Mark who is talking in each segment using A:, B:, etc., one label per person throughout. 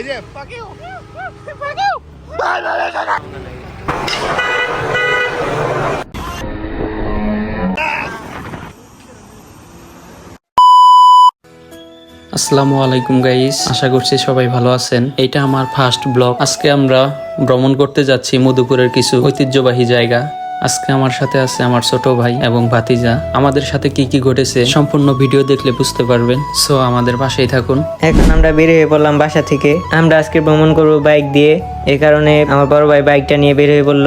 A: এই যে fuck you, fuck you.
B: আসসালামু আলাইকুম গাইস আশা করছি সবাই ভালো আছেন। এটা আমার ফার্স্ট ব্লগ আজকে আমরা ভ্রমণ করতে যাচ্ছি মধুপুরের কিছু ঐতিহ্যবাহী জায়গা। আজকে আমার সাথে আছে আমার ছোট ভাই এবং ভাতিজা। আমাদের সাথে কি কি ঘটেছে সম্পূর্ণ ভিডিও দেখলে বুঝতে পারবেন। সো আমাদের বাসায় থাকুন।
C: এখন আমরা বের হয়ে পড়লাম বাসা থেকে। আমরা আজকে ভ্রমণ করব বাইক দিয়ে। এ কারণে আমার বড় ভাই বাইকটা নিয়ে বের হয়ে পড়ল।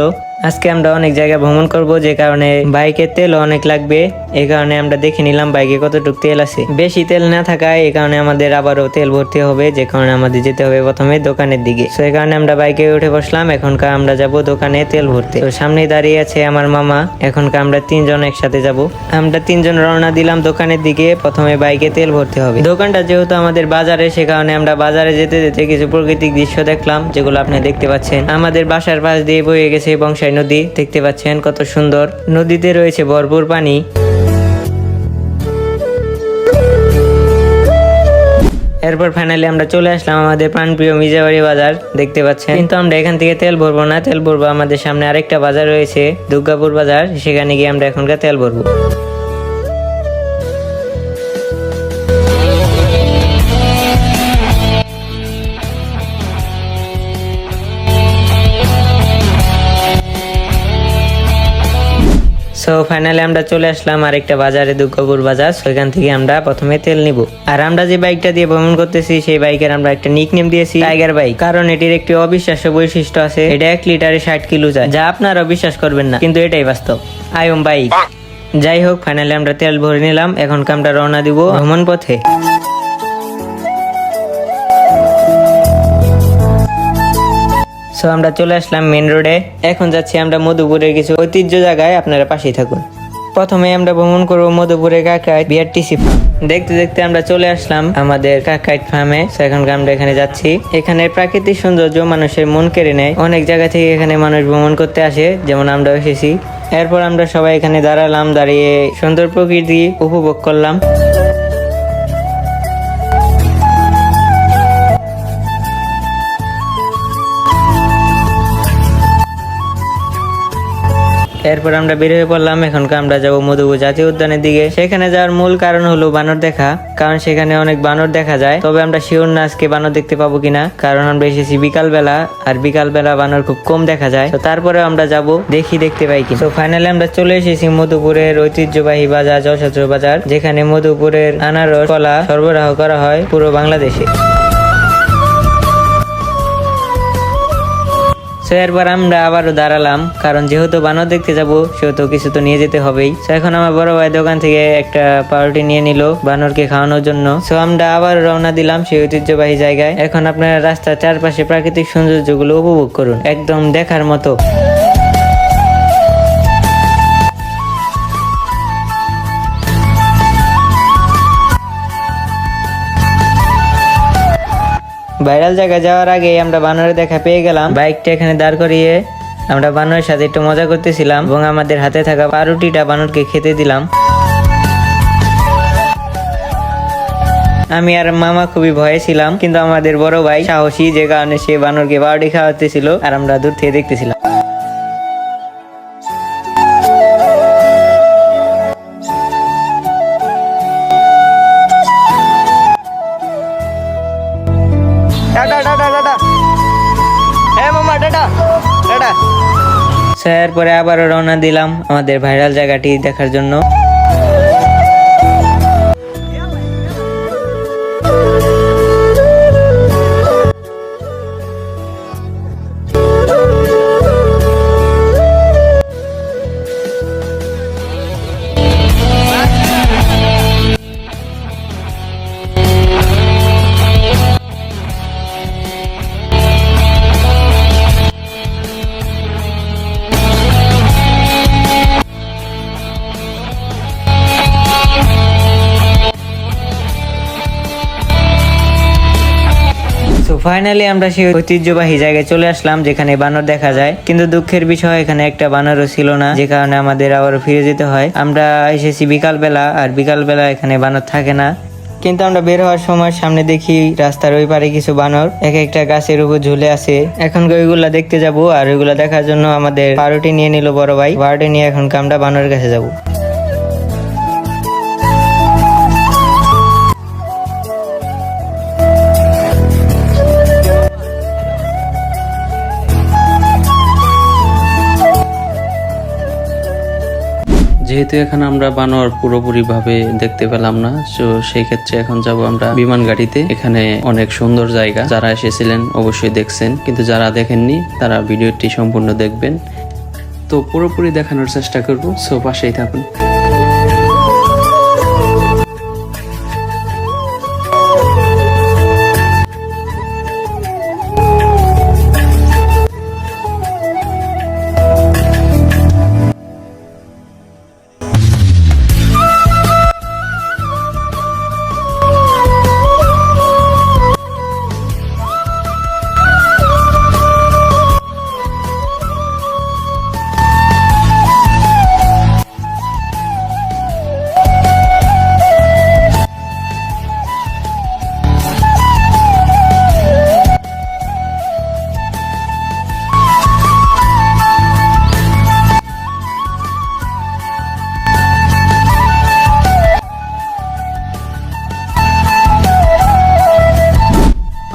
C: আজকে আমরা অনেক জায়গায় ভ্রমণ করব, যে কারণে বাইকের তেল অনেক লাগবে। এই কারণে আমরা দেখে নিলাম বাইকে কতটুকু তেল আছে। বেশি তেল না থাকায় এই কারণে আমাদের আবারও তেল ভরতে হবে, যে কারণে আমাদের যেতে হবে প্রথমে দোকানের দিকে। এই কারণে আমরা বাইকে উঠে বসলাম, এখনকার আমরা যাব দোকানে তেল ভরতে। তো সামনেই দাঁড়িয়ে আছে আমার মামা, এখনকার আমরা তিনজন একসাথে যাব। আমরা তিনজন রওনা দিলাম দোকানের দিকে, প্রথমে বাইকে তেল ভরতে হবে। দোকানটা যেহেতু আমাদের বাজারে, সে কারণে আমরা বাজারে যেতে যেতে কিছু প্রাকৃতিক দৃশ্য দেখলাম, যেগুলো আপনি দেখতে পাচ্ছেন। আমাদের বাসার পাশ দিয়ে বয়ে গেছে বংশাই নদী দেখতে পাচ্ছেন কত সুন্দর। নদীতে রয়েছে ভরপুর পানি। এরপর ফাইনালি আমরা চলে আসলাম আমাদের প্রাণপ্রিয় মিজাবাড়ি বাজার, দেখতে পাচ্ছেন। কিন্তু আমরা এখান থেকে তেল ভরবো না, তেল ভরবো। আমাদের সামনে আরেকটা বাজার রয়েছে, দুর্গাপুর বাজার। সেখানে গিয়ে আমরা এখনকার তেল ভরবো। সো ফাইনালি আমরা চলে আসলাম আরেকটা বাজারে, দুর্গাপুর বাজার। সেখান থেকে আমরা প্রথমে তেল নিব। আর আমরা যে বাইকটা দিয়ে ভ্রমণ করতেছি, সেই বাইকের আমরা একটা নিক নেম দিয়েছি টাইগার বাইক কারণ এটির একটি অবিশ্বাস্য বৈশিষ্ট্য আছে, এটা এক লিটারে ষাট কিলো যায়, যা আপনারা বিশ্বাস করবেন না, কিন্তু এটাই বাস্তব। আয়ম বাইক যাই হোক ফাইনালি আমরা তেল ভরে নিলাম, এখন আমরা রওনা দিব ভ্রমণ পথে। সো আমরা চলে আসলাম মেন রোডে এখন যাচ্ছি আমরা মধুপুরের কিছু ঐতিহ্য জায়গায়, আপনারা পাশেই থাকুন। প্রথমে আমরা ভ্রমণ করব মধুপুরের কাকাইট বিআরটিসি দেখতে দেখতে আমরা চলে আসলাম আমাদের কাকাইট ফার্মে এখন আমরা এখানে যাচ্ছি। এখানে প্রাকৃতিক সৌন্দর্য মানুষের মন কেড়ে নেয়। অনেক জায়গা থেকে এখানে মানুষ ভ্রমণ করতে আসে, যেমন আমরা এসেছি। এরপর আমরা সবাই এখানে দাঁড়ালাম, দাঁড়িয়ে সুন্দর প্রকৃতি উপভোগ করলাম। এরপর আমরা বের হয়ে পড়লাম এখনকার আমরা যাব মধুপুর জাতীয় উদ্যানের দিকে। সেখানে যাওয়ার মূল কারণ হলো বানর দেখা, কারণ সেখানে অনেক বানর দেখা যায়। তবে আমরা শিওর না আজকে বানর দেখতে পাবো কিনা, কারণ আমরা এসেছি বিকাল বেলা আর বিকাল বেলা বানর খুব কম দেখা যায়। তো তারপরে আমরা যাব দেখি দেখতে পাই কি তো ফাইনালি আমরা চলে এসেছি মধুপুরের ঐতিহ্যবাহী বাজার, যশোর বাজার যেখানে মধুপুরের আনারস, কলা সরবরাহ করা হয় পুরো বাংলাদেশে। সো এরপর আমরা আবারও দাঁড়ালাম, কারণ যেহেতু বানর দেখতে যাব, সেহেতু কিছু তো নিয়ে যেতে হবেই। সো এখন আমার বড় ভাই দোকান থেকে একটা পাউরুটি নিয়ে নিল বানরকে খাওয়ানোর জন্য। সো আমরা আবার রওনা দিলাম সেই ঐতিহ্যবাহী জায়গায়। এখন আপনারা রাস্তার চারপাশে প্রাকৃতিক সৌন্দর্যগুলো উপভোগ করুন, একদম দেখার মতো। ভাইরাল জায়গায় যাওয়ার আগে আমরা বানরের দেখা পেয়ে গেলাম। বাইকটা এখানে দাঁড় করিয়ে আমরা বানরের সাথে একটু মজা করতেছিলাম এবং আমাদের হাতে থাকা পাউরুটিটা বানরকে খেতে দিলাম। আমি আর মামা খুবই ভয়ে ছিলাম, কিন্তু আমাদের বড় ভাই সাহসী যে কারণে সে বানরকে পাউরুটি খাওয়াতেছিল, আর আমরা দূর থেকে দেখতেছিলাম। স্যার পরে আবারও রওনা দিলাম আমাদের ভাইরাল জায়গাটি দেখার জন্য। ফাইনালি আমরা সেই ঐতিহ্যবাহী জায়গায় চলে আসলাম, যেখানে বানর দেখা যায়। কিন্তু দুঃখের বিষয়, এখানে একটা বানরও ছিল না, যে কারণে আমাদের আবারও ফিরে যেতে হয়। আমরা এসেছি বিকাল বেলা আর বিকাল বেলা এখানে বানর থাকে না। কিন্তু আমরা বের হওয়ার সময় সামনে দেখি রাস্তার ওই পারে কিছু বানর। এক একটা গাছের উপর ঝুলে আছে। এখন ওইগুলা দেখতে যাব, আর ওইগুলা দেখার জন্য আমাদের বারোটি নিয়ে নিল বড় ভাই। বারোটি নিয়ে এখন আমরা বানরের কাছে যাব।
B: যেহেতু এখন আমরা বানর পুরোপুরি ভাবে দেখতে পেলাম না, তো সেই ক্ষেত্রে এখন যাব আমরা বিমান গাড়িতে এখানে অনেক সুন্দর জায়গা। যারা এসেছিলেন অবশ্যই দেখছেন, কিন্তু যারা দেখেননি, তারা ভিডিওটি সম্পূর্ণ দেখবেন। তো পুরোপুরি দেখানোর চেষ্টা করব, সো পাশেই থাকুন।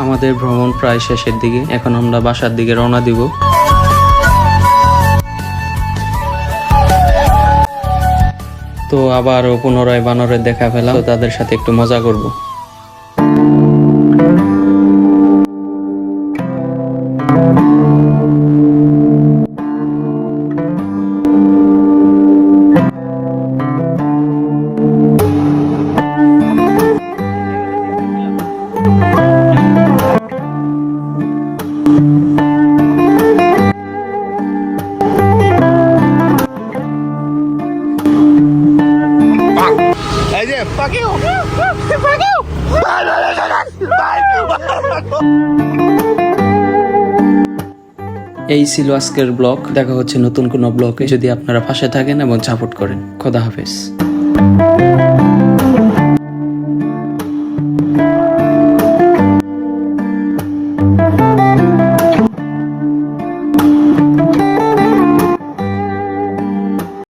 B: আমাদের ভ্রমণ প্রায় শেষের দিকে। এখন আমরা বাসার দিকে রওনা দিব। তো আবারও পুনরায় বানরের দেখা পেলাম। তাদের সাথে একটু মজা করব।
A: Fuck you fuck you.
B: এই ছিল আজকের ব্লগ দেখা হচ্ছে নতুন কোনো ব্লকে যদি আপনারা পাশে থাকেন এবং সাপোর্ট করেন, খোদা হাফেজ